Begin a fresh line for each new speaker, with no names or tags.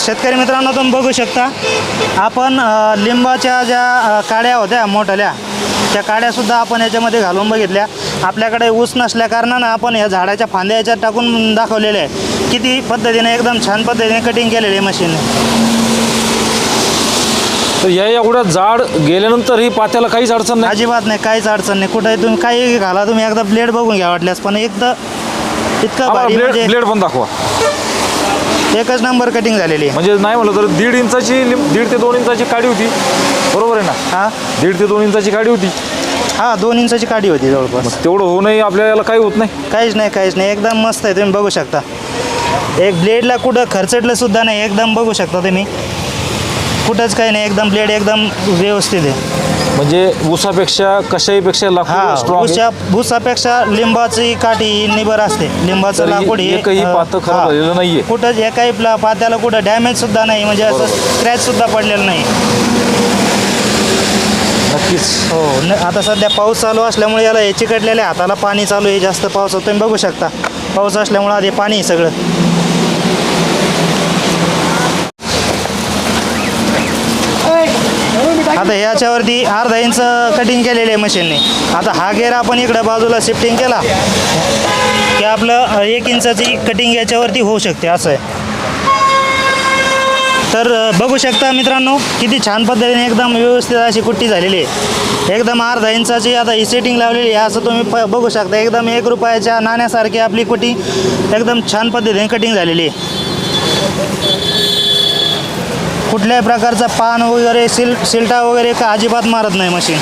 शेतकरी मित्रांनो तुम्ही बघू शकता आपण लिंबाच्या ज्या काड्या होत्या मोठ्याल्या त्या काड्यासुद्धा आपण याच्यामध्ये घालून बघितल्या. आपल्याकडे ऊस नसल्या कारणानं आपण या झाडाच्या फांद्या याच्यात टाकून दाखवलेल्या आहे किती पद्धतीने एकदम छान पद्धतीने कटिंग केलेली आहे मशीनने
तर या एवढ्या जाड गेल्यानंतर ही पात्याला काहीच अडचण नाही?
अजिबात नाही काहीच अडचण नाही. कुठेही तुम्ही काही घाला तुम्ही एकदा ब्लेड बघून घ्या वाटल्यास पण एकदा इतकं भारी
ब्लेड
म्हणजे
ब्लेड पण दाखवा.
एकच नंबर कटिंग झालेली आहे.
म्हणजे नाही म्हणलं तर दीड इंचाची लिम- दीड ते दोन इंचाची काडी होती. बरोबर आहे ना?
हा.
दीड ते दोन इंचाची काडी होती.
हा दोन इंचाची काडी होती जवळपास.
तेवढं होऊनही आपल्या याला काही होत नाही.
काहीच नाही काहीच नाही. एकदम मस्त आहे तुम्ही बघू शकता. एक ब्लेडला कुठं खर्चटलं सुद्धा नाही. एकदम बघू शकता तुम्ही. कुठंच काही नाही. एकदम ब्लेड एकदम व्यवस्थित आहे.
म्हणजे ऊसापेक्षा कशाहीपेक्षा
हा
लाकूड
भुसा भुसापेक्षा लिंबाची काठी निबर असते. लिंबाचं
तरी
लाकूड हे,
एकही
अ,
पातं खराब
हा.
झालेलं नाहीये.
कुठंच एकाही प्ला- पात्याला कुठं डॅमेज सुद्धा नाही म्हणजे असं स्क्रॅच सुद्धा पडलेलं नाही.
नक्कीच.
हो न आता सध्या पाऊस चालू असल्यामुळे याला हे चिकटलेल्या हाताला पाणी चालू आहे जास्त पावसात तुम्ही बघू शकता. पाऊस असल्यामुळे आधी पाणी आहे सगळं. आता ह्याच्यावरती अर्धा इंच कटिंग केलेले आहे मशीनने आता हा गेअर आपण इकडं बाजूला शिफ्टिंग केला की आपलं एक इंचाची कटिंग याच्यावरती होऊ शकते असं आहे. तर बघू शकता मित्रांनो किती छान पद्धतीने एकदम व्यवस्थित अशी कुट्टी झालेली आहे. एकदम अर्धा इंचाची आता ही सेटिंग लावलेली आहे असं तुम्ही प बघू शकता. एकदम एक रुपयाच्या नाण्यासारखी आपली कुटी एकदम छान पद्धतीने कटिंग झालेली आहे. कुठल्याही प्रकारचा पान वगैरे सिल सिलटा वगैरे का अजिबात मारत नाही मशीन.